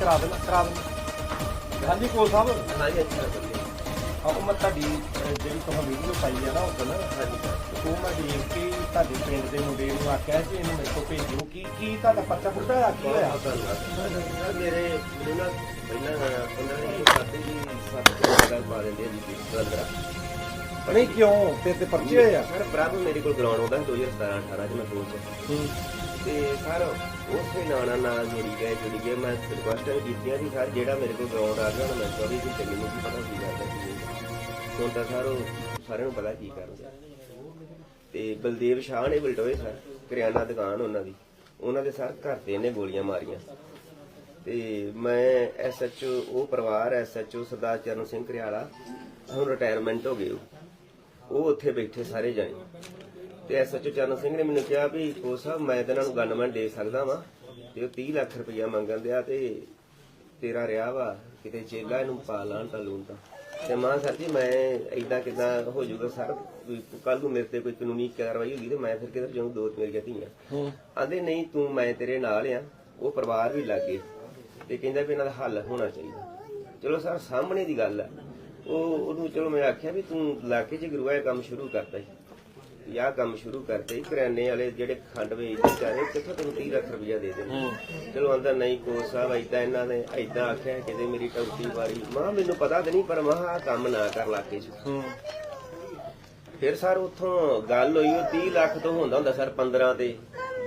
ਕਰਾ ਦੇਣਾ ਕਰਾ ਦੇਣਾ। ਹਾਂਜੀ ਕੋਲ ਸਾਹਿਬ। ਹਾਂਜੀ ਅੱਛਾ ਵਧੀਆ। ਆਪ ਮੈਂ ਤੁਹਾਡੀ ਅਹ, ਜਿਹੜੀ ਤੁਹਾਨੂੰ ਵੀਡੀਓ ਪਾਈ ਆ ਨਾ ਉਸ ਦਿਨ ਹਾਂਜੀ ਉਹ ਮੈਂ ਦੇਖ ਕੇ ਤੁਹਾਡੇ ਪਿੰਡ ਦੇ ਮੁੰਡੇ ਨੂੰ ਆਖਿਆ ਕਿ ਇਹਨੂੰ ਮੇਰੇ ਕੋਲ ਭੇਜੋ। ਕੀ ਕੀ ਤੁਹਾਡਾ ਪਰਚਾ ਪੁੱਟਾ ਆ ਕੀ ਹੋਇਆ? ਬਹੁਤ ਧੰਨਵਾਦ। ਸਰ ਮੇਰੇ ਮੈਨੂੰ ਨਾ ਪਹਿਲਾਂ 15 ਦਿਨ ਖਾਤੇ ਦੀ ਸੱਤ ਦਾ ਪਾ ਦਿੰਦੇ ਆ। ਜੀ ਬੰਦਰਾ ਨਹੀਂ ਕਿਉਂ? ਤੇ ਤੇ ਪਰਚੇ ਹੋਏ ਆ? ਸਰ ਪ੍ਰਭ ਮੇਰੇ ਕੋਲ ਗਰਾਊਂਡ ਹੁੰਦਾ 2017 18 ਚ ਮੈਂ ਕੋਚ ਹੂੰ। ਤੇ ਸਰ ਉਸੇ ਨਾਣਾ ਨਾਲ ਜੁੜੀ ਗਏ ਜੁੜੀ ਗਏ। ਮੈਂ ਰਿਕੁਐਸਟਾਂ ਵੀ ਕੀਤੀਆਂ ਸੀ ਸਰ, ਜਿਹੜਾ ਮੇਰੇ ਕੋਲ ਗਰਾਊਂਡ ਆ ਗਿਆ, ਹੁਣ ਮੈਂ 24 ਘੰਟੇ ਮੈਨੂੰ ਕੀ ਪਤਾ ਕੀ ਕਰਦਾ ਕੀ ਹੁਣ ਤਾਂ ਸਰ, ਉਹ ਸਾਰਿਆਂ ਨੂੰ ਪਤਾ ਕੀ ਕਰਦਾ ਤੇ ਬਲਦੇਵ ਸ਼ਾਹ ਨੇ ਬਲਟੋਏ ਸਰ, ਕਰਿਆਨਾ ਦੁਕਾਨ ਉਹਨਾਂ ਦੀ। ਉਹਨਾਂ ਦੇ ਸਰ ਘਰ ਤੇ ਇਹਨੇ ਗੋਲੀਆਂ ਮਾਰੀਆਂ। ਤੇ ਮੈਂ ਐਸਐਚਓ ਉਹ ਪਰਿਵਾਰ ਐਸਐਚਓ ਸਰਦਾਰ ਚਰਨ ਸਿੰਘ ਕਰਿਆਲਾ, ਹੁਣ ਰਿਟਾਇਰਮੈਂਟ ਹੋ ਗਏ ਉਹ ਉੱਥੇ ਬੈਠੇ ਸਾਰੇ ਜਾਣੇ। ਤੇ ਐਸਐਚਓ ਚਰਨ ਸਿੰਘ ਨੇ ਮੈਨੂੰ ਕਿਹਾ ਵੀ ਕੋ ਸਾਹਿਬ ਮੈਂ ਤਾਂ ਇਹਨਾਂ ਨੂੰ ਗਨਮੈਨ ਦੇ ਸਕਦਾ ਵਾਂ। ਤੇ ਉਹ 30 ਲੱਖ ਰੁਪਇਆ ਮੰਗਣ ਦਿਆ ਤੇ ਤੇਰਾ ਰਿਹਾ ਵਾ ਕਿਤੇ ਚੇਲਾ ਇਹਨੂੰ ਪਾ ਲਾਣ ਤਾਂ ਲੂਣ ਤਾਂ। ਤੇ ਮਾਂ ਸਰ ਜੀ ਮੈਂ ਐਦਾਂ ਕਿਦਾਂ ਹੋ ਜਾਊਗਾ ਸਰ? ਕੱਲ ਨੂੰ ਮੇਰੇ ਤੇ ਕੋਈ ਕਾਨੂੰਨੀ ਕਾਰਵਾਈ ਹੋਗੀ ਤੇ ਮੈਂ ਫਿਰ ਕਿਧਰ ਜਾਊਂ? ਦੋ ਮੇਰੀਆਂ ਧੀਆਂ। ਹੂੰ। ਆਂਦੇ ਨਹੀਂ ਤੂੰ ਮੈਂ ਤੇਰੇ ਨਾਲ ਆ। ਉਹ ਪਰਿਵਾਰ ਵੀ ਲੱਗੇ ਤੇ ਕਹਿੰਦਾ ਵੀ ਇਹਨਾਂ ਦਾ ਹੱਲ ਹੋਣਾ ਚਾਹੀਦਾ। ਚਲੋ ਸਰ ਸਾਹਮਣੇ ਦੀ ਗੱਲ ਹੈ ਉਹ ਉਹਨੂੰ ਚਲੋ ਮੈਂ ਆਖਿਆ ਵੀ ਤੂੰ ਇਲਾਕੇ 'ਚ ਗੁਰੂਆ ਇਹ ਕੰਮ ਸ਼ੁਰੂ ਕਰਤਾ ਸੀ ਯਾ ਕੰਮ ਸ਼ੁਰੂ ਕਰਤੇ ਕਰਿਆਨੇ ਵਾਲੇ ਜਿਹੜੇ ਖੰਡ ਵੇਚਦੇ ਚਾਰੇ ਕਿੱਥੋਂ ਤੈਨੂੰ 30 ਲੱਖ ਰੁਪਇਆ ਦੇ ਦੇਣ ਚਲੋ ਅੰਦਰ ਨਹੀਂ ਕੋਚ ਸਾਹਿਬ ਏਦਾਂ ਇਹਨਾਂ ਨੇ ਏਦਾਂ ਆਖਿਆ ਕਿਤੇ ਮੇਰੀ ਟੌਟੀ ਵਾਰੀ। ਮਾਂ ਮੈਨੂੰ ਪਤਾ ਤੇ ਨਹੀਂ ਪਰ ਮਾਂ ਆਹ ਕੰਮ ਨਾ ਕਰ ਇਲਾਕੇ 'ਚ ਫਿਰ ਸਰ ਉੱਥੋਂ ਗੱਲ ਹੋਈ ਉਹ 30 ਲੱਖ ਤੋਂ ਹੁੰਦਾ ਹੁੰਦਾ ਸਰ 15 ਤੇ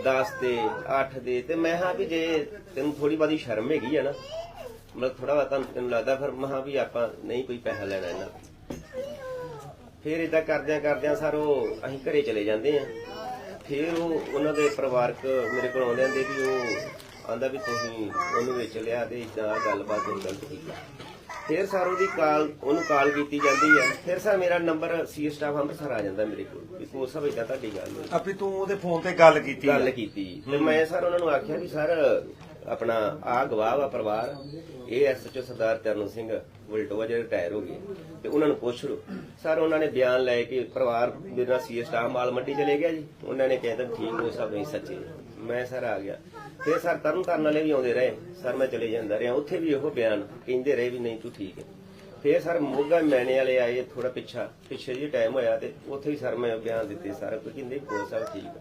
10 ਤੇ 8 ਦੇ ਤੇ ਮੈਂ ਹਾਂ ਵੀ ਜੇ ਤੈਨੂੰ ਥੋੜੀ ਬਾਦੀ ਸ਼ਰਮ ਹੈਗੀ ਆ ਨਾ ਮਤਲਬ ਥੋੜਾ ਬਹੁਤਾ ਤੈਨੂੰ ਲੱਗਦਾ ਫਿਰ ਮਹਾ ਵੀ ਆਪਾਂ ਨਹੀਂ ਕੋਈ ਪੈਸਾ ਲੈਣਾ ਇਹਨਾਂ ਫਿਰ ਇਦਾਂ ਕਰਦਿਆਂ ਕਰਦਿਆਂ ਸਰ ਉਹ ਅਸੀਂ ਘਰੇ ਚਲੇ ਜਾਂਦੇ ਆ ਫਿਰ ਉਹ ਉਹਨਾਂ ਦੇ ਪਰਿਵਾਰਕ ਮੇਰੇ ਕੋਲ ਆਉਂਦੇ ਆਂਦੇ ਵੀ ਉਹ ਆਂਦਾ ਵੀ ਤੁਸੀਂ ਉਹਨੂੰ ਵਿੱਚ ਲਿਆ ਤੇ ਇਦਾਂ ਗੱਲਬਾਤ ਨਹੀਂ ਗਲਤ ਕੀਤੀ ਫਿਰ ਸਰ ਉਹਦੀ ਕਾਲ ਉਹਨੂੰ ਕਾਲ ਕੀਤੀ ਜਾਂਦੀ ਆ। ਫਿਰ ਸਰ ਮੇਰਾ ਨੰਬਰ ਸੀ ਸਟਾਫ ਅੰਮ੍ਰਿਤਸਰ ਆ ਜਾਂਦਾ ਮੇਰੇ ਕੋਲ। ਵੀ ਕੋਚ ਸਾਹਿਬ ਇਦਾਂ ਤੁਹਾਡੀ ਗੱਲ ਹੋਈ। ਆਪੀ ਤੂੰ ਉਹਦੇ ਫੋਨ ਤੇ ਗੱਲ ਕੀਤੀ। ਗੱਲ ਕੀਤੀ। ਤੇ ਮੈਂ ਸਰ ਉਹਨਾਂ ਨੂੰ ਆਖਿਆ ਵੀ ਸਰ ਆਪਣਾ ਆ ਗਵਾਹ ਵਾ ਪਰਿਵਾਰ, ਇਹ ਐਸਐਚਓ ਸਰਦਾਰ ਚਰਨ ਸਿੰਘ ਵਲਟੋਆ ਜਿਹੜੇ ਰਿਟਾਇਰ ਹੋ ਗਏ। ਤੇ ਉਹਨਾਂ ਨੂੰ ਪੁੱਛ ਲਓ। ਸਰ, ਉਹਨਾਂ ਨੇ ਬਿਆਨ ਲੈ ਕੇ ਪਰਿਵਾਰ ਮੇਰੇ ਨਾਲ ਸੀਐਸ ਸਟਾਫ ਮਾਲ ਮੰਡੀ ਚਲੇ ਗਿਆ ਜੀ। ਉਹਨਾਂ ਨੇ ਕਹਿੰਦਾ ਠੀਕ ਹੋ ਸਭ ਨਹੀਂ ਸੱਚੇ। ਮੈਂ ਸਰ ਆ ਗਿਆ। ਫਿਰ ਸਰ ਤਰਨ ਤਾਰਨ ਵਾਲੇ ਵੀ ਆਉਂਦੇ ਰਹੇ। ਸਰ, ਮੈਂ ਚਲੇ ਜਾਂਦਾ ਰਿਹਾ। ਉੱਥੇ ਵੀ ਉਹ ਬਿਆਨ ਕਹਿੰਦੇ ਰਹੇ ਵੀ ਨਹੀਂ, ਤੂੰ ਠੀਕ ਹੈ। ਫਿਰ ਸਰ ਮੋਗਾ ਮੈਨੇ ਵਾਲੇ ਆਏ ਥੋੜਾ ਪਿੱਛਾ, ਪਿੱਛੇ ਜੀ ਟਾਈਮ ਹੋਇਆ ਤੇ ਉੱਥੇ ਵੀ ਸਰ ਮੈਂ ਬਿਆਨ ਦਿੱਤੇ। ਸਾਰਾ ਕੁਝ ਕਹਿੰਦੇ ਕੋਲ ਸਭ ਠੀਕ ਹੈ।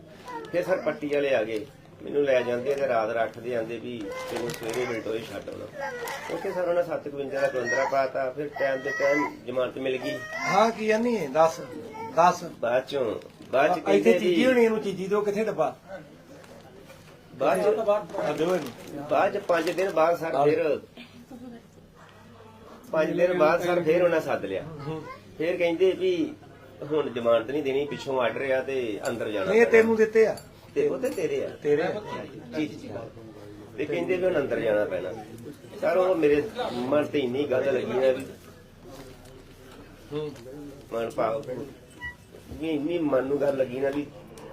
ਫਿਰ ਸਰ ਪੱਟੀ ਵਾਲੇ ਆ ਗਏ। ਮੈਨੂੰ ਲੈ ਜਾਂਦੇ ਤੇ ਰਾਤ ਰੱਖਦੇ ਜਾਂਦੇ ਵੀ ਤੈਨੂੰ ਸਵੇਰੇ ਬਿਲਟੋਏ ਛੱਡ ਆਉਣਾ। ਉੱਥੇ ਸਰ ਉਹਨਾਂ 752 ਦਾ ਕਲੰਦਰਾ ਪਾਤਾ ਫਿਰ ਟਾਈਮ ਦੇ ਟਾਈਮ ਜ਼ਮਾਨਤ ਮਿਲ ਗਈ। ਹਾਂ ਕੀ ਜਾਨੀ ਹੈ ਦੱਸ ਦੱਸ। ਬਾਅਦ ਚੋਂ ਬਾਅਦ ਚ ਇੱਥੇ ਕਹਿੰਦੇ ਚੀਜੀ ਵੀ ਹੋਣੀ ਇਹਨੂੰ ਚੀਜੀ ਦਿਓ ਕਿੱਥੇ ਡੱਬਾ? ਬਾਅਦ ਚ ਦਿਓ ਇਹਨੂੰ। ਬਾਅਦ ਚ 5 ਦਿਨ ਬਾਅਦ ਸਰ ਫਿਰ 5 ਦਿਨ ਬਾਅਦ ਸਰ ਫਿਰ ਉਹਨਾਂ ਸੱਦ ਲਿਆ। ਫਿਰ ਕਹਿੰਦੇ ਵੀ ਹੁਣ ਜ਼ਮਾਨਤ ਨਹੀਂ ਦੇਣੀ ਪਿੱਛੋਂ ਆਰਡਰ ਆ ਤੇ ਅੰਦਰ ਜਾਣਾ ਨਹੀਂ ਇਹ ਤੈਨੂੰ ਦਿੱਤੇ ਆ। ਤੇ ਉਹ ਤੇ ਤੇਰੇ ਆ। ਤੇਰੇ ਜੀ। ਜੀ ਤੇ ਕਹਿੰਦੇ ਵੀ ਹੁਣ ਅੰਦਰ ਜਾਣਾ ਪੈਣਾ। ਸਰ ਉਹ ਮੇਰੇ ਮਨ ਤੇ ਇੰਨੀ ਗੱਲ ਲੱਗੀ ਨਾ ਵੀ ਹੂੰ। ਮਨ ਭਾਵ ਵੀ ਇੰਨੀ ਮਨ ਨੂੰ ਗੱਲ ਲੱਗੀ ਨਾ ਵੀ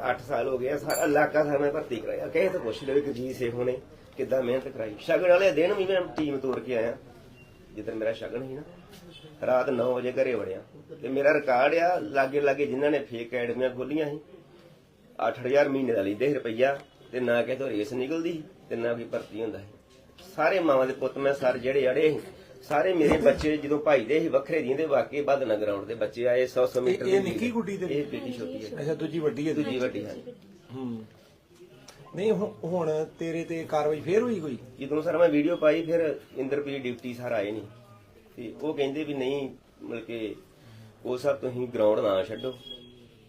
8 ਸਾਲ ਹੋ ਗਏ ਸਾਰਾ ਇਲਾਕਾ ਸਰ ਮੈਂ ਭਰਤੀ ਕਰਾਇਆ। ਕਹੇ ਤਾਂ ਪੁੱਛ ਲਿਓ ਕਿ ਸੇ ਹੋਣੇ ਕਿੱਦਾਂ ਮਿਹਨਤ ਕਰਾਈ। ਸ਼ਗਨ ਵਾਲੇ ਦਿਨ ਵੀ ਮੈਂ ਟੀਮ ਤੋੜ ਕੇ ਆਇਆ। ਜਿੱਦਣ ਮੇਰਾ ਸ਼ਗਨ ਸੀ ਨਾ ਰਾਤ 9 ਵਜੇ ਘਰੇ ਵੜਿਆ। ਤੇ ਮੇਰਾ ਰਿਕਾਰਡ ਆ ਲਾਗੇ ਲਾਗੇ ਜਿਨ੍ਹਾਂ ਨੇ ਫੇਕ ਐਡਮੀਆਂ ਖੋਲੀਆਂ ਸੀ 8000 ਮਹੀਨੇ ਦਾ ਲੈਂਦੇ ਸੀ ਰੁਪਈਆ ਤੇ ਨਾ ਕਿਸੇ ਤੋਂ ਰੇਸ ਨਿਕਲਦੀ ਤੇ ਨਾ ਕੋਈ ਭਰਤੀ ਹੁੰਦਾ ਸੀ। ਸਾਰੇ ਮਾਵਾਂ ਦੇ ਪੁੱਤ ਮੈਂ ਸਰ ਜਿਹੜੇ ਅੜੇ ਸੀ ਸਾਰੇ ਮੇਰੇ ਬੱਚੇ ਜਦੋਂ ਭਾਈ ਦੇ ਸੀ ਵੱਖਰੇ ਦੀਂਦੇ ਵਾਕੇ ਵੱਧ ਨਾ ਗਰਾਊਂਡ ਦੇ ਬੱਚੇ ਆਏ 100 100 ਮੀਟਰ ਇਹ ਦੇ ਨਿੱਕੀ ਗੁੱਡੀ ਤੇ? ਇਹ ਬੇਟੀ ਛੋਟੀ ਹੈ। ਅੱਛਾ ਦੂਜੀ ਵੱਡੀ ਹੈ। ਦੂਜੀ ਵੱਡੀ ਹੈ। ਹੂੰ। ਨਹੀਂ ਹੁਣ ਤੇਰੇ ਤੇ ਕਾਰਵਾਈ ਫੇਰ ਹੋਈ ਕੋਈ? ਜਦੋਂ ਸਰ ਮੈਂ ਵੀਡੀਓ ਪਾਈ ਫਿਰ ਇੰਦਰਪ੍ਰੀਤ ਡਿਊਟੀ ਸਰ ਆਏ ਨਹੀਂ ਤੇ ਉਹ ਕਹਿੰਦੇ ਵੀ ਨਹੀਂ ਮਤਲਬ ਕਿ ਉਹ ਸਭ ਤੁਸੀਂ ਗਰਾਊਂਡ ਨਾ ਛੱਡੋ।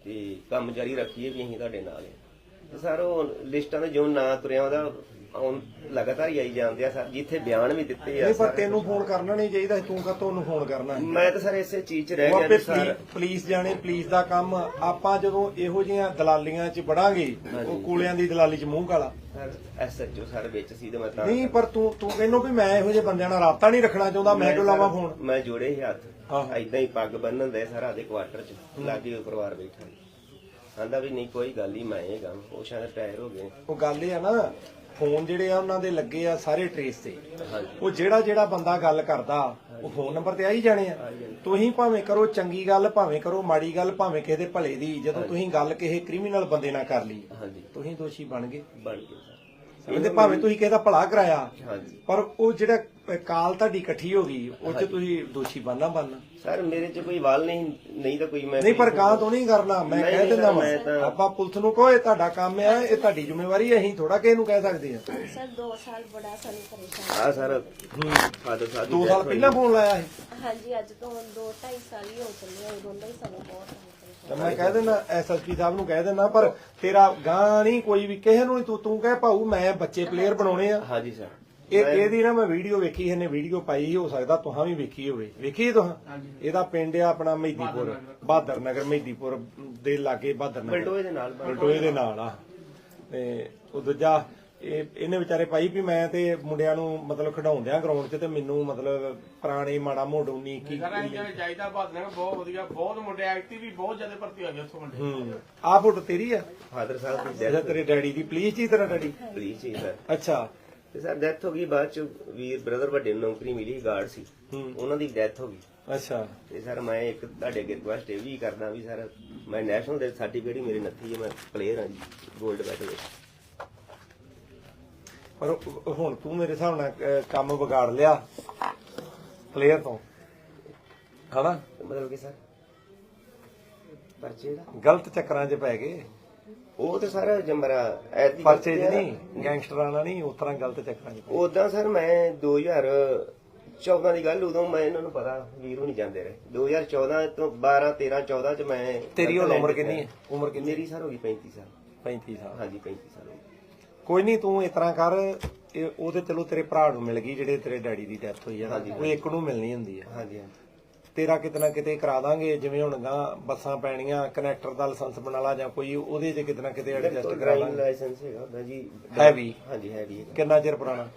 ਤੇ ਕੰਮ ਜਾਰੀ ਰੱਖੀਏ ਵੀ ਅਸੀਂ ਤੁਹਾਡੇ ਨਾਲ ਹਾਂ ਤੇ ਸਰ ਉਹ ਲਿਸਟਾਂ ਦੇ ਜੋ ਨਾਂ ਤੁਰਿਆ ਉਹਦਾ ਹੁਣ ਲਗਾਤਾਰ ਹੀ ਆਈ ਜਾਂਦੇ ਆ ਸਰ ਜਿੱਥੇ ਬਿਆਨ ਵੀ ਦਿੱਤੇ ਆ ਨਹੀਂ ਪਰ ਸਰ। ਤੈਨੂੰ ਫੋਨ ਕਰਨਾ ਨਹੀਂ ਚਾਹੀਦਾ ਤੂੰ ਕਾ ਤੁਹਾਨੂੰ ਫੋਨ ਕਰਨਾ ਹੈ? ਮੈਂ ਤਾਂ ਸਰ ਇਸੇ ਚੀਜ਼ 'ਚ ਰਹਿ ਉਹ ਗਿਆ ਆਪੇ ਸਰ ਪੁਲੀ- ਪੁਲਿਸ ਜਾਣੇ ਪੁਲਿਸ ਦਾ ਕੰਮ ਆਪਾਂ ਜਦੋਂ ਇਹੋ ਜਿਹੀਆਂ ਦਲਾਲੀਆਂ 'ਚ ਵੜਾਂਗੇ। ਉਹ ਕੂਲਿਆਂ ਦੀ ਦਲਾਲੀ 'ਚ ਮੂੰਹ ਕਾਲਾ ਸਰ ਐਸਐਚਓ ਸਰ ਵਿੱਚ ਸੀ ਤੇ ਮੈਂ ਤਾਂ ਨਹੀਂ ਪਰ ਤੂੰ ਤੂੰ ਕਹਿੰਨੋ ਵੀ ਮੈਂ ਇਹੋ ਜਿਹੇ ਬੰਦਿਆਂ ਨਾਲ ਰਾਬਤਾ ਨਹੀਂ ਰੱਖਣਾ ਚਾਹੁੰਦਾ ਮੈਂ ਕਿਉਂ ਸਰ- ਲਾਵਾਂ ਫੋਨ ਮੈਂ ਜੋੜੇ ਸੀ ਹੱਥ। ਐਦਾਂ ਹੀ ਪੱਗ ਬੰਨਣ ਦੇ ਸਾਰਾ ਦੇ ਕੁਆਟਰ 'ਚ ਲਾਗੇ ਉਹ ਪਰਿਵਾਰ ਬੈਠਾ। ਆਂਦਾ ਵੀ ਨਹੀਂ ਕੋਈ ਗੱਲ ਹੀ ਮੈਂ ਇਹ ਉਹ ਸ਼ਾਇਦ ਟਾਇਰ ਹੋ ਗਏ। ਉਹ ਗੱਲ ਇਹ ਆ ਨਾ ਫੋਨ ਜਿਹੜੇ ਆ ਉਹਨਾਂ ਦੇ ਲੱਗੇ ਆ ਸਾਰੇ ਟਰੇਸ ਤੇ। ਉਹ ਜਿਹੜਾ ਜਿਹੜਾ ਬੰਦਾ ਗੱਲ ਕਰਦਾ ਉਹ ਫੋਨ ਨੰਬਰ ਤੇ ਆ। ਹੀ ਜਾਣੇ। ਆ ਤੁਸੀਂ ਭਾਵੇਂ ਕਰੋ ਚੰਗੀ ਗੱਲ ਭਾਵੇਂ ਕਰੋ ਮਾੜੀ ਗੱਲ ਭਾਵੇਂ ਕਿਸੇ ਦੇ ਭਲੇ ਦੀ ਜਦੋਂ ਤੁਸੀਂ ਗੱਲ ਕਿਸੇ ਕ੍ਰਿਮੀਨਲ ਬੰਦੇ ਨਾਲ ਕਰ ਲਈ ਤੁਸੀਂ ਦੋਸ਼ੀ ਬਣ ਗਏ। ਬਣ ਗਏ ਇਹਦੇ ਭਾਵੇਂ ਤੁਸੀਂ ਕਿਸੇ ਦਾ ਭਲਾ ਕਰਾਇਆ ਪਰ ਉਹ ਜਿਹੜਾ ਕਾਲ ਤੁਹਾਡੀ ਇਕੱਠੀ ਹੋ ਗਈ ਉਹ ਚ ਤੁਸੀਂ ਦੋਸ਼ੀ ਬਣਨਾ ਬਣਨਾ ਸਰ ਮੇਰੇ ਚ ਕੋਈ ਵਾਲ ਨਹੀਂ ਨਹੀਂ ਤਾਂ ਕੋਈ ਮੈਂ ਨਹੀਂ ਪਰ ਗਾਂ ਤੋਂ ਨਹੀਂ ਕਰਨਾ ਮੈਂ ਕਹਿ ਦਿੰਦਾ ਮੈਂ ਆਪਾਂ ਪੁਲਿਸ ਨੂੰ ਕਹੋ ਇਹ ਤੁਹਾਡਾ ਕੰਮ ਹੈ ਇਹ ਤੁਹਾਡੀ ਜ਼ਿੰਮੇਵਾਰੀ ਹੈ ਅਸੀਂ ਥੋੜਾ ਕਿਸੇ ਨੂੰ ਕਹਿ ਸਕਦੇ ਹਾਂ। ਸਰ 2 ਸਾਲ ਬੜਾ ਸਾਨੂੰ ਪਰੇਸ਼ਾਨ ਆ ਸਰ। ਫਾਦਰ ਸਾਹਿਬ ਸਾਲ ਹੋਈ। ਪਹਿਲਾਂ ਫੋਨ ਲਾਇਆ ਸੀ। ਹਾਂਜੀ ਅੱਜ ਤੋਂ 2 2.5 ਸਾਲ ਹੀ ਹੋ ਚੱਲੇ ਆ ਉਦੋਂ ਦਾ ਹੀ ਸਾਨੂੰ ਬਹੁਤ ਸਾਨੂੰ ਤਾਂ ਮੈਂ ਕਹਿ ਦਿੰਦਾ ਐਸਐਸਪੀ ਸਾਹਿਬ ਨੂੰ ਕਹਿ ਦਿੰਦਾ ਪਰ ਤੇਰਾ ਗਾਂ ਨਹੀਂ ਕੋਈ ਵੀ ਕਿਸੇ ਨੂੰ ਨੀ ਤੂੰ ਤੂੰ ਕਹਿ ਭਾਊ ਮੈਂ ਬੱਚੇ ਪਲੇਅਰ ਬਣਾਉਣੇ ਆ। ਹਾਂਜੀ ਸਰ। ਇਹ ਇਹਦੀ ਨਾ ਮੈਂ ਵੀਡੀਓ ਵੇਖੀ ਇਹਨੇ ਵੀਡੀਓ ਪਾਈ ਹੋ ਸਕਦਾ ਤੁਹਾਂ ਵੀ ਵੇਖੀ ਹੋਵੇ। ਵੇਖੀ ਤੁਹਾਂ? ਇਹਦਾ ਪਿੰਡ ਆ ਆਪਣਾ ਮਹਿਦੀਪੁਰ। ਬਹਾਦਰ ਨਗਰ ਮਹਿਦੀਪੁਰ ਦੇ ਲਾਗੇ ਬਹਾਦਰ ਨਗਰ ਬਲਟੋਏ ਦੇ ਨਾਲ ਬਲਟੋਏ ਦੇ ਨਾਲ। ਆ। ਤੇ ਉਹ ਦੂਜਾ ਇਹ ਇਹਨੇ ਵਿਚਾਰੇ ਪਾਈ ਵੀ ਮੈਂ ਤੇ ਮੁੰਡਿਆਂ ਨੂੰ ਮਤਲਬ ਖਿਡਾਉਂਦਿਆਂ ਗਰਾਊਂਡ 'ਚ ਤੇ ਮੈਨੂੰ ਮਤਲਬ ਪੁਰਾਣੇ ਮਾੜਾ ਮੋੜ 19 ਕੀ ਸਾਰਾ ਇੰਜਨ ਚਾਹੀਦਾ ਬਾਦਲ ਬਹੁਤ ਵਧੀਆ ਬਹੁਤ ਮੁੰਡੇ ਐਕਟਿਵ ਵੀ ਬਹੁਤ ਜ਼ਿਆਦਾ ਭਰਤੀ ਹੋ ਗਏ ਉੱਥੋਂ ਮੁੰਡੇ। ਆ ਫੋਟੋ ਤੇਰੀ ਆ? ਫਾਦਰ ਸਾਹਿਬ ਦੀ ਜਿਹੜਾ ਤੇਰੇ ਡੈਡੀ ਦੀ। ਪਲੀਜ਼ ਜੀ ਤੇਰਾ ਡੈਡੀ ਪਲੀਜ਼ ਜੀ ਅੱਛਾ। ਤੇ ਸਰ ਡੈਥ ਹੋ ਗਈ ਬਾਅਦ ਚ ਵੀਰ ਬ੍ਰਦਰ ਵੱਡੇ ਨੂੰ ਨੌਕਰੀ ਮਿਲੀ ਗਾਰਡ ਸੀ। ਉਹਨਾਂ ਦੀ ਡੈਥ ਹੋ ਗਈ। ਅੱਛਾ। ਤੇ ਸਰ ਮੈਂ ਇੱਕ ਤੁਹਾਡੇ ਅੱਗੇ ਰਿਕੁਐਸਟ ਇਹ ਵੀ ਕਰਦਾ ਵੀ ਸਰ ਮੈਂ ਨੈਸ਼ਨਲ ਦੇ ਸਰਟੀਫਿਕੇਟ ਹੀ ਮੇਰੀ ਨੱਥੀ ਹੈ ਮੈਂ ਪਲੇਅਰ ਹਾਂ ਜੀ 골ਡ ਮੈਡਲ ਪਰ ਹੁਣ ਤੂੰ ਮੇਰੇ ਹਿਸਾਬ ਨਾਲ ਕੰਮ ਵਿਗਾੜ ਲਿਆ ਪਲੇਅਰ ਤੋਂ। ਹਨਾ? ਮਤਲਬ ਕਿ ਸਰ ਪਰਚੇ ਦਾ? ਗਲਤ ਚੱਕਰਾਂ 'ਚ ਪੈ ਗਏ। ਉਹ ਤਾਂ ਸਰ ਜਮਰਾ ਐਦੀ ਪਰਚੇ 'ਚ ਨਹੀਂ ਗੈਂਗਸਟਰਾਂ ਨਾਲ ਨਹੀਂ ਉਸ ਤਰ੍ਹਾਂ ਗਲਤ ਚੱਕਰਾਂ 'ਚ ਉਦਾਂ ਸਰ ਮੈਂ 2014 ਦੀ ਗੱਲ ਉਦੋਂ ਮੈਂ ਇਹਨਾਂ ਨੂੰ ਪਤਾ ਵੀਰੋ ਨਹੀਂ ਜਾਂਦੇ ਰਹੇ। 2014 ਤੋਂ 12 13 14 ਚ ਮੈਂ ਤੇਰੀ ਹੁਣ ਉਮਰ ਕਿੰਨੀ ਹੈ? ਉਮਰ ਕਿੰਨੀ? ਮੇਰੀ ਸਰ ਹੋ ਗਈ 35 ਸਾਲ। 35 ਸਾਲ। ਹਾਂਜੀ 35 ਸਾਲ ਹੋ ਗਈ। ਕੋਈ ਨਹੀਂ ਤੂੰ ਇਸ ਤਰ੍ਹਾਂ ਕਰ ਇਹ ਉਹ ਤੇ ਚਲੋ ਤੇਰੇ ਭਰਾ ਨੂੰ ਮਿਲ ਗਈ ਜਿਹੜੇ ਤੇਰੇ ਡੈਡੀ ਦੀ ਡੈਥ ਹੋਈ ਆ। ਉਹ ਇੱਕ ਨੂੰ ਮਿਲਣੀ ਹੁੰਦੀ ਆ। ਹਾਂਜੀ ਹਾਂਜੀ। ਤੇਰਾ ਕਿਤੇ ਨਾ ਕਿਤੇ ਕਰਾ ਦਾਂਗੇ ਜਿਵੇਂ ਹੁਣ ਗਾਂ ਬੱਸਾਂ ਪੈਣੀਆਂ ਕਨੈਕਟਰ ਦਾ ਲਾਇਸੈਂਸ ਬਣਾ ਲਾ ਜਾਂ ਕੋਈ ਉਹਦੇ 'ਚ ਕਿਤੇ ਨਾ ਕਿਤੇ ਐਡਜਸਟ ਕਰਾ ਡਰਾਈਵਿੰਗ ਲਾਇਸੈਂਸ ਹੈਗਾ ਉਹਦਾ ਜੀ। Heavy? ਹਾਂਜੀ ਹੈਵੀ ਕਿੰਨਾ ਚਿਰ ਪੁਰਾਣਾ?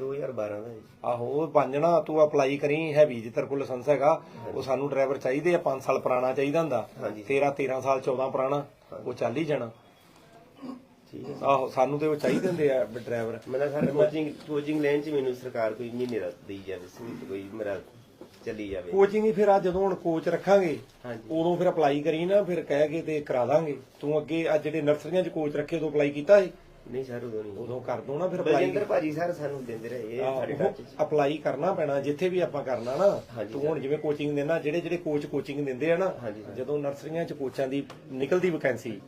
2012 ਦਾ ਜੀ। ਆਹੋ ਉਹ ਬਣ ਜਾਣਾ ਤੂੰ ਅਪਲਾਈ ਕਰੀ ਹੈਵੀ ਜੇ ਤੇਰੇ ਕੋਲ ਲਾਇਸੈਂਸ ਹੈਗਾ ਉਹ ਸਾਨੂੰ ਡਰਾਈਵਰ ਚਾਹੀਦੇ ਆ 5 ਸਾਲ ਪੁਰਾਣਾ ਚਾਹੀਦਾ ਹੁੰਦਾ। ਹਾਂਜੀ। ਤੇਰਾ 13 ਸਾਲ 14 ਪੁਰਾਣਾ ਉਹ ਚੱਲ ਹੀ ਜਾਣਾ। ਠੀਕ ਹੈ ਆਹੋ ਸਾਨੂੰ ਤੇ ਉਹ ਚਾਹੀਦੇ ਹੁੰਦੇ ਆ ਡਰਾਈਵਰ ਮਤਲਬ ਸਰ ਕੋਚਿੰਗ ਕੋਚਿੰਗ ਲੈਣ ਚ ਮੈਨੂੰ ਸਰਕਾਰ ਕੋਈ ਮਹੀਨੇ ਦਾ ਦੇਈ ਜਾਵੇ ਸਹੂਲਤ ਕੋਈ ਮੇਰਾ ਚੱਲੀ ਜਾਵੇ। ਕੋਚਿੰਗ ਹੀ ਫਿਰ ਆ ਜਦੋਂ ਹੁਣ ਕੋਚ ਰੱਖਾਂਗੇ ਹਾਂਜੀ। ਉਦੋਂ ਫਿਰ ਅਪਲਾਈ ਕਰੀ ਨਾ ਫਿਰ ਕਹਿ ਕੇ ਤੇ ਕਰਾ ਦਾਂਗੇ। ਤੂੰ ਅੱਗੇ ਆ ਜਿਹੜੇ ਨਰਸਰੀਆਂ 'ਚ ਕੋਚ ਰੱਖੇ ਉਦੋਂ ਅਪਲਾਈ ਕੀਤਾ ਸੀ? ਨਹੀਂ ਸਰ ਉਦੋਂ ਨਹੀਂ। ਉਦੋਂ ਕਰ ਦੋ ਨਾ ਫਿਰ ਬਲਜਿੰਦਰ ਭਾਜੀ ਸਰ ਸਾਨੂੰ ਦਿੰਦੇ ਰਹੇ ਇਹ ਸਾਡੇ ਟੱਚ ਅਪਲਾਈ ਕਰਨਾ ਪੈਣਾ ਜਿੱਥੇ ਵੀ ਆਪਾਂ ਕਰਨਾ ਨਾ ਤੂੰ ਹੁਣ ਜਿਵੇਂ ਕੋਚਿੰਗ ਦੇਣਾ ਜਿਹੜੇ ਜਿਹੜੇ ਕੋਚ ਕੋਚਿੰਗ ਦਿੰਦੇ ਆ ਨਾ। ਜਦੋਂ ਨਰਸਰੀਆਂ 'ਚ ਕੋਚਾਂ ਦੀ ਨਿਕਲਦੀ ਵੈਕੈਂਸੀ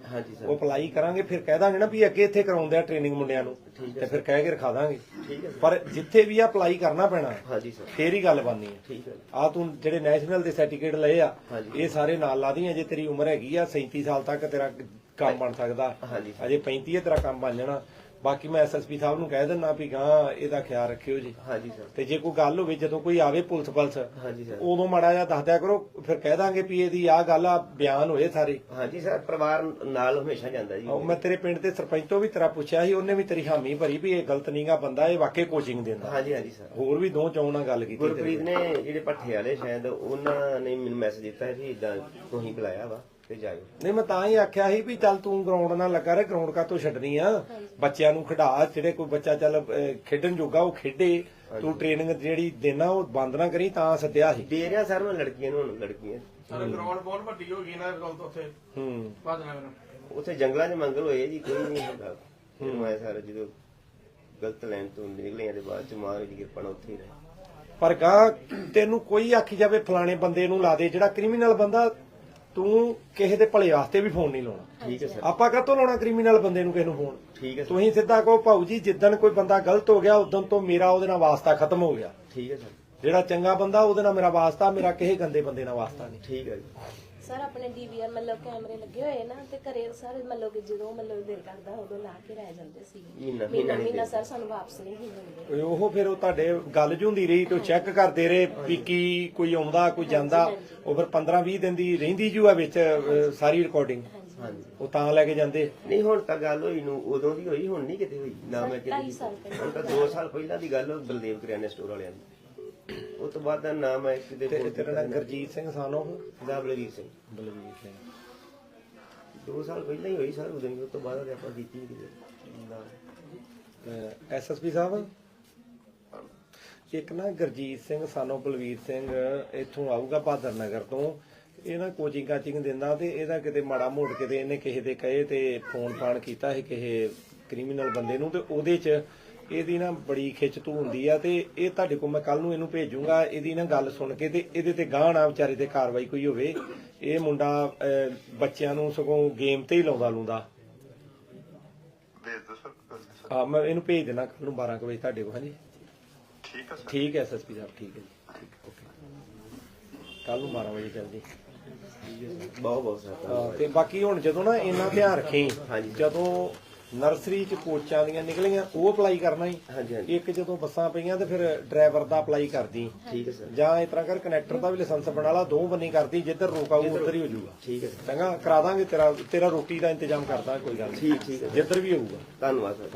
ਉਹ ਅਪਲਾਈ ਕਰਾਂਗੇ ਫਿਰ ਕਹਿ ਦਾਂਗੇ ਨਾ ਵੀ ਅੱਗੇ ਇੱਥੇ ਕਰਾਉਂਦੇ ਆ ਟ੍ਰੇਨਿੰਗ ਮੁੰਡਿਆਂ ਨੂੰ ਤੇ ਫਿਰ ਕਹਿ ਕੇ ਰਖਾ ਦਾਂਗੇ। ਪਰ ਜਿੱਥੇ ਵੀ ਅਪਲਾਈ ਕਰਨਾ ਪੈਣਾ ਹਾਂਜੀ ਸਰ। ਫੇਰ ਹੀ ਗੱਲ ਬਣਨੀ ਹੈ। ਠੀਕ ਹੈ। ਆ ਤੂੰ ਜਿਹੜੇ ਨੈਸ਼ਨਲ ਦੇ ਸਰਟੀਫਿਕੇਟ ਲਏ ਆ। ਇਹ ਸਾਰੇ ਨਾਲ ਲਾ ਦੀਆਂ ਜੇ ਤੇਰੀ ਉਮਰ ਹੈਗੀ ਆ 37 ਸਾਲ ਤੱਕ ਤੇਰਾ ਕੰਮ ਬਣ ਸਕਦਾ। ਹਾਂਜੀ। ਸਰ। ਅਜੇ 35 ਹੈ ਤੇਰਾ ਕੰਮ ਬਣ ਜਾਣਾ। ਬਾਕੀ ਮੈਂ ਐਸਐਸਪੀ ਸਾਹਿਬ ਨੂੰ ਕਹਿ ਦਿੰਦਾ ਵੀ ਗਾਂ ਇਹਦਾ ਖਿਆਲ ਰੱਖਿਓ ਜੀ। ਹਾਂਜੀ ਸਰ। ਤੇ ਜੇ ਕੋਈ ਗੱਲ ਹੋਵੇ ਜਦੋਂ ਕੋਈ ਆਵੇ ਪੁਲਿਸ ਪਲਸ ਹਾਂਜੀ ਸਰ। ਉਦੋਂ ਮਾੜਾ ਜਿਹਾ ਦੱਸ ਦਿਆ ਕਰੋ ਫਿਰ ਕਹਿ ਦਾਂਗੇ ਵੀ ਇਹਦੀ ਆ ਗੱਲ ਆ ਬਿਆਨ ਹੋਏ ਸਾਰੇ। ਹਾਂਜੀ ਸਰ ਪਰਿਵਾਰ ਨਾਲ ਹਮੇਸ਼ਾ ਜਾਂਦਾ ਜੀ। ਉਹ ਮੈਂ ਤੇਰੇ ਪਿੰਡ ਦੇ ਸਰਪੰਚ ਤੋਂ ਵੀ ਤੇਰਾ ਪੁੱਛਿਆ ਸੀ ਉਹਨੇ ਵੀ ਤੇਰੀ ਹਾਮੀ ਭਰੀ ਵੀ ਇਹ ਗਲਤ ਨਹੀਂਗਾ ਬੰਦਾ ਇਹ ਵਾਕਈ ਕੋਚਿੰਗ ਦਿੰਦਾ। ਹਾਂਜੀ ਹਾਂਜੀ ਸਰ। ਹੋਰ ਵੀ ਦੋ ਚੌਂ ਨਾਲ ਗੱਲ ਕੀਤੀ ਗੁਰਪ੍ਰੀਤ ਨੇ ਜਿਹੜੇ ਪੱਠੇ ਵਾਲੇ ਸ਼ਾਇਦ ਉਹਨਾਂ ਨੇ ਮੈਨੂੰ ਮੈਸੇਜ ਦਿੱਤਾ ਵੀ ਇਦਾਂ ਤੁਸੀਂ ਬੁਲਾਇਆ ਵਾ। ਤੇ ਜਾਇਓ ਨਹੀਂ ਮੈਂ ਤਾਂ ਹੀ ਆਖਿਆ ਸੀ ਵੀ ਚੱਲ ਤੂੰ ਗਰਾਊਂਡ ਨਾਲ ਲੱਗਾ ਰਹਿ ਗਰਾਊਂਡ ਕਾ ਤੋਂ ਛੱਡਣੀ ਆ? ਬੱਚਿਆਂ ਨੂੰ ਖਿਡਾ ਜਿਹੜੇ ਕੋਈ ਬੱਚਾ ਚੱਲ ਅਹ, ਖੇਡਣ ਜੋਗਾ ਉਹ ਖੇਡੇ। ਤੂੰ ਟ੍ਰੇਨਿੰਗ ਜਿਹੜੀ ਦੇਣਾ ਉਹ ਬੰਦ ਨਾ ਕਰੀ ਤਾਂ ਸੱਦਿਆ ਸੀ। ਦੇ ਰਿਹਾ ਸਰ ਮੈਂ ਲੜਕੀਆਂ ਨੂੰ ਹੁਣ ਲੜਕੀਆਂ। ਸਾਰੇ ਗਰਾਊਂਡ ਬਹੁਤ ਵੱਡੀ ਹੋ ਗਈ ਨਾ ਗੱਲ ਤੋਂ ਉੱਥੇ ਹੂੰ। ਬਾਦਲ ਨਗਰ ਉੱਥੇ ਜੰਗਲਾਂ 'ਚ ਮੰਗਲ ਹੋਏ ਜੀ ਕੋਈ ਨਹੀਂ ਹੁੰਦਾ। ਫਿਰ ਮੈਂ ਸਰ ਜਦੋਂ ਗਲਤ ਲਾਈਨ ਤੋਂ ਨਿਕਲੀਆਂ ਦੇ ਬਾਅਦ ਚ ਮਾਂ ਦੀ ਕਿਰਪਾ ਨਾਲ ਉੱਥੇ ਹੀ ਰਹੇ। ਪਰ ਗਾ ਤੈਨੂੰ ਕੋਈ ਆਖੀ ਜਾਵੇ ਫਲਾਣੇ ਬੰਦੇ ਨੂੰ ਲਾ ਦੇ ਜਿਹੜਾ ਕ੍ਰਿਮੀਨਲ ਬੰਦਾ ਤੂੰ ਕਿਸੇ ਦੇ ਭਲੇ ਵਾਸਤੇ ਵੀ ਫੋਨ ਨਹੀਂ ਲਾਉਣਾ। ਠੀਕ ਹੈ ਸਰ ਆਪਾਂ ਕਾਹਤੋਂ ਲਾਉਣਾ ਕ੍ਰਿਮੀਨਲ ਬੰਦੇ ਨੂੰ ਕਿਸੇ ਨੂੰ ਫੋਨ? ਠੀਕ ਹੈ ਸਰ। ਤੁਸੀਂ ਸਿੱਧਾ ਕਹੋ ਭਾਊ ਜੀ ਜਿੱਦਣ ਕੋਈ ਬੰਦਾ ਗਲਤ ਹੋ ਗਿਆ ਉਦੋਂ ਤੋਂ ਮੇਰਾ ਉਹਦੇ ਨਾਲ ਵਾਸਤਾ ਖਤਮ ਹੋ ਗਿਆ। ਠੀਕ ਹੈ ਸਰ। ਜਿਹੜਾ ਚੰਗਾ ਬੰਦਾ ਉਹਦੇ ਨਾਲ ਮੇਰਾ ਵਾਸਤਾ ਮੇਰਾ ਕਿਸੇ ਗੰਦੇ ਬੰਦੇ ਨਾਲ ਵਾਸਤਾ ਨਹੀਂ। ਠੀਕ ਹੈ ਜੀ। ਸਰ ਆਪਣੇ ਡੀਵੀਆਰ ਮਤਲਬ ਕੈਮਰੇ ਲੱਗੇ ਹੋਏ ਨਾ ਤੇ ਘਰੇ ਸਰ ਮਤਲਬ ਕਿ ਜਦੋਂ ਮਤਲਬ ਦਿਲ ਕਰਦਾ ਉਦੋਂ ਲਾ ਕੇ ਰਹਿ ਜਾਂਦੇ ਸੀ। ਮਹੀਨਾ- ਮਹੀਨਾ ਸਰ ਸਾਨੂੰ ਵਾਪਸ ਨਹੀਂ ਦਿੰਦੇ। ਓਏ ਉਹ ਫਿਰ ਉਹ ਤੁਹਾਡੇ ਗੱਲ ਜੁੰਦੀ ਰਹੀ ਤੇ ਚੈੱਕ ਕਰਦੇ ਰਹੇ ਵੀ ਕੀ ਕੋਈ ਆਉਂਦਾ ਕੋਈ ਜਾਂਦਾ। ਉਹ ਫਿਰ 15 20 ਦਿਨ ਦੀ ਰਹਿੰਦੀ ਜੂ ਆ ਵਿੱਚ ਸਾਰੀ ਰਿਕਾਰਡਿੰਗ ਹਾਂਜੀ। ਉਹ ਤਾਂ ਲੈ ਕੇ ਜਾਂਦੇ। ਨਹੀਂ ਹੁਣ ਤਾਂ ਗੱਲ ਹੋਈ ਨੂੰ ਉਦੋਂ ਦੀ ਹੋਈ ਹੁਣ ਨਹੀਂ ਕਿਤੇ ਹੋਈ। ਨਾ ਮੈਂ ਕਿਤੇ ਢਾਈ ਸਾਲ ਪਹਿਲਾਂ। ਹੁਣ ਤਾਂ 2 ਸਾਲ ਪਹਿਲਾਂ ਦੀ ਗੱਲ ਬਲਦੇਵ ਕਰਿਆਨੇ ਸਟੋਰ ਵਾਲਿਆਂ ਦੀ। ਉਸ ਤੋਂ ਬਾਅਦ ਦਾ ਨਾਮ ਹੈ ਕਿਤੇ ਤੇ ਤੇਰਾ ਨਾਂ ਗੁਰਜੀਤ ਸਿੰਘ ਸਾਨੋ ਦਾ ਬਲਵੀਰ ਸਿੰਘ। ਬਲਵੀਰ ਸਿੰਘ। 2 ਸਾਲ ਪਹਿਲਾਂ ਹੀ ਹੋਈ ਸਰ ਉਦੋਂ ਹੀ ਤੋਂ ਬਾਅਦ ਆਪਾਂ ਕੀਤੀ ਨਹੀਂ ਕਿਤੇ। ਨਾ। ਐਸਐਸਪੀ ਸਾਹਿਬ? ਇੱਕ ਨਾ ਗੁਰਜੀਤ ਸਿੰਘ ਸਾਨੋ ਬਲਵੀਰ ਸਿੰਘ ਇੱਥੋਂ ਆਊਗਾ ਬਹਾਦਰ ਨਗਰ ਤੋਂ। ਇਹ ਨਾ ਕੋਚਿੰਗ ਕਾਚਿੰਗ ਦਿੰਦਾ ਤੇ ਇਹਦਾ ਕਿਤੇ ਮਾੜਾ ਮੋੜ ਕਿਤੇ ਇਹਨੇ ਕਿਸੇ ਦੇ ਕਹੇ ਤੇ ਫੋਨ ਫਾਨ ਕੀਤਾ ਸੀ ਕਿਸੇ ਕ੍ਰਿਮੀਨਲ ਬੰਦੇ ਨੂੰ ਤੇ ਉਹਦੇ 'ਚ ਇਹਦੀ ਨਾ ਬੜੀ ਖਿੱਚ ਤੂ ਹੁੰਦੀ ਆ ਤੇ ਇਹ ਤੁਹਾਡੇ ਕੋਲ ਮੈਂ ਕੱਲ ਨੂੰ ਇਹਨੂੰ ਭੇਜੂੰਗਾ ਇਹਦੀ ਨਾ ਗੱਲ ਸੁਣ ਕੇ ਤੇ ਇਹਦੇ ਤੇ ਗਾਹ ਨਾ ਵਿਚਾਰੇ ਤੇ ਕਾਰਵਾਈ ਕੋਈ ਹੋਵੇ। ਇਹ ਮੁੰਡਾ ਬੱਚਿਆਂ ਨੂੰ ਸਗੋਂ ਗੇਮ ਤੇ ਹੀ ਲਾਉਂਦਾ ਲੂੰਦਾ। ਆ ਮੈਂ ਇਹਨੂੰ ਭੇਜ ਦੇਣਾ ਕੱਲ ਨੂੰ 12 ਕੁ ਵਜੇ ਤੁਹਾਡੇ ਕੋਲ ਹਾਂਜੀ। ਠੀਕ ਹੈ ਸਰ। ਠੀਕ ਹੈ ਐਸਐਸਪੀ ਸਾਹਿਬ ਠੀਕ ਹੈ ਜੀ ਠੀਕ ਓਕੇ। ਕੱਲ ਨੂੰ 12 ਵਜੇ ਚੱਲਦੀ। ਬਹੁਤ ਬਹੁਤ ਸਾਰਾ ਹਾਂ, ਤੇ ਬਾਕੀ ਹੁਣ ਜਦੋਂ ਨਾ ਇੰਨਾ ਧਿਆਨ ਰੱਖੀ ਹਾਂਜੀ। ਜਦੋਂ ਨਰਸਰੀ ਚ ਕੋਚਾਂ ਦੀਆਂ ਨਿਕਲੀਆਂ ਉਹ ਅਪਲਾਈ ਕਰਨਾ ਹੀ। ਹਾਂਜੀ ਹਾਂਜੀ। ਇੱਕ ਜਦੋਂ ਬੱਸਾਂ ਪਈਆਂ ਤੇ ਫਿਰ ਡਰਾਈਵਰ ਦਾ ਅਪਲਾਈ ਕਰਦੀ। ਠੀਕ ਹੈ ਸਰ। ਜਾਂ ਇਸ ਤਰ੍ਹਾਂ ਕਰ ਕਨੈਕਟਰ ਦਾ ਵੀ ਲਾਇਸੈਂਸ ਬਣਾ ਲਾ ਦੋ ਬੰਨੀ ਕਰਦੀ ਜਿੱਧਰ ਰੋਕਾਊ ਉਧਰ ਹੀ ਹੋ ਜਾਊਗਾ। ਠੀਕ ਹੈ ਸਰ। ਚੰਗਾ ਕਰਾ ਦਾਂਗੇ ਤੇਰਾ ਤੇਰਾ ਰੋਟੀ ਦਾ ਇੰਤਜ਼ਾਮ ਕਰਦਾ ਕੋਈ ਗੱਲ ਨਹੀਂ। ਠੀਕ ਠੀਕ। ਹੈ ਜਿੱਧਰ ਵੀ ਹੋਊਗਾ। ਧੰਨਵਾਦ ਸਰ।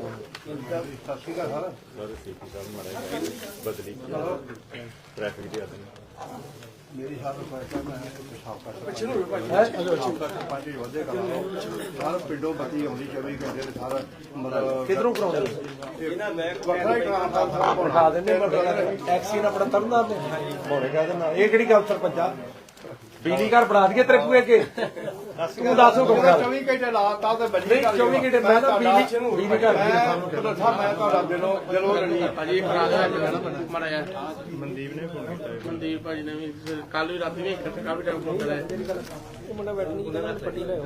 ਟ੍ਰੈਫਿਕ ਦੀ ਆਦਤ। ਮੇਰੀ ਹਰ ਫੈਸਲਾ ਮੈਂ ਪਿਸ਼ਾਬ ਕਰ ਸਕਦਾ ਪੰਜ ਹੀ? ਵਧੇ ਕਰਾਂ ਸਾਰ ਪਿੰਡੋਂ ਬੱਤੀ ਆਉਂਦੀ 24 ਘੰਟੇ ਤੇ ਸਾਰਾ ਮਤਲਬ ਕਿਧਰੋਂ ਕਰਾਉਣੀ ਇਹਨਾਂ ਮੈਂ ਵੱਖਰਾ ਹੀ ਕਰਾਉਂਦਾ ਸਾਰਾ ਦਿੰਦੇ ਟੈਕਸੀ ਨਾਲ ਆਪਣਾ ਤਰਨਦਾ ਤੇ ਮੋੜੇ ਕਹਦੇ ਨਾਲ ਇਹ ਕਿਹੜੀ ਗੱਲ ਸਰਪੰਚਾ? ਬਿਜਲੀ ਘਰ ਬਣਾ ਦਈਏ ਤੇਰੇ ਪੂਏ ਕੇ। ਤੂੰ ਦੱਸ ਹੁਕਮ ਕਰ 24 ਘੰਟੇ ਲਾਤਾ ਤੇ ਬੱਜੀ ਨਹੀਂ, 24 ਘੰਟੇ ਮੈਂ ਤਾਂ ਬਿਜਲੀ- ਬਿਜਲੀ ਘਰ ਦੀ ਸਾਨੂੰ ਮੈਂ ਤੁਹਾਡਾ ਦਿਲੋਂ ਦਿਲੋਂ ਰਣੀ ਭਾਜੀ ਕਰਾ ਦੇ ਮਾੜਾ ਜਿਹਾ। ਮਨਦੀਪ ਨੇ ਫੋਨ ਕੀਤਾ ਮਨਦੀਪ ਭਾਜੀ ਨੇ ਵੀ ਕੱਲ ਵੀ ਰਾਤੀ ਵੀ ਇੱਕ ਕਾਫੀ ਟਾਈਮ ਫੋਨ ਕਰਿਆ। ਉਹ ਮੁੰਡਾ ਬੈਠ ਨਹੀਂ ਕਿਹਦਾ ਪੱਟੀ ਲੈ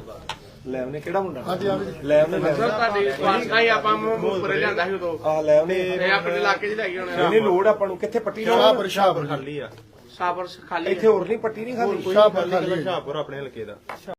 ਲੈ ਉਹਨੇ ਕਿਹੜਾ ਮੁੰਡਾ? ਹਾਂਜੀ ਲੈ ਉਹਨੇ ਲੈ ਸਰ ਤੁਹਾਡੀ ਵਾਸਕਾ ਹੀ ਆਪਾਂ ਮੂੰਹ ਪਰੇ ਲਿਆਂਦਾ ਸੀ ਉਦੋਂ। ਆ ਲੈ ਉਹਨੇ। ਇਹ ਆਪਣੇ ਇਲਾਕੇ 'ਚ ਲੈ ਗਏ ਹੋਣੇ ਇਹਨੇ ਲੋੜ ਆਪਾਂ ਨੂੰ। ਕਿੱਥੇ ਪੱਟੀ ਲਾਉਣਾ ਪਿਸ਼ਾਬ ਖਾਲੀ ਆ। ਸਾਬਰ ਖਾਲੀ ਇੱਥੇ ਹੋਰ ਨਹੀਂ ਪੱਟੀ ਨਹੀਂ ਖਾਲੀ। ਸ਼ਾਹਪੁਰ ਆਪਣੇ ਹਲਕੇ ਦਾ।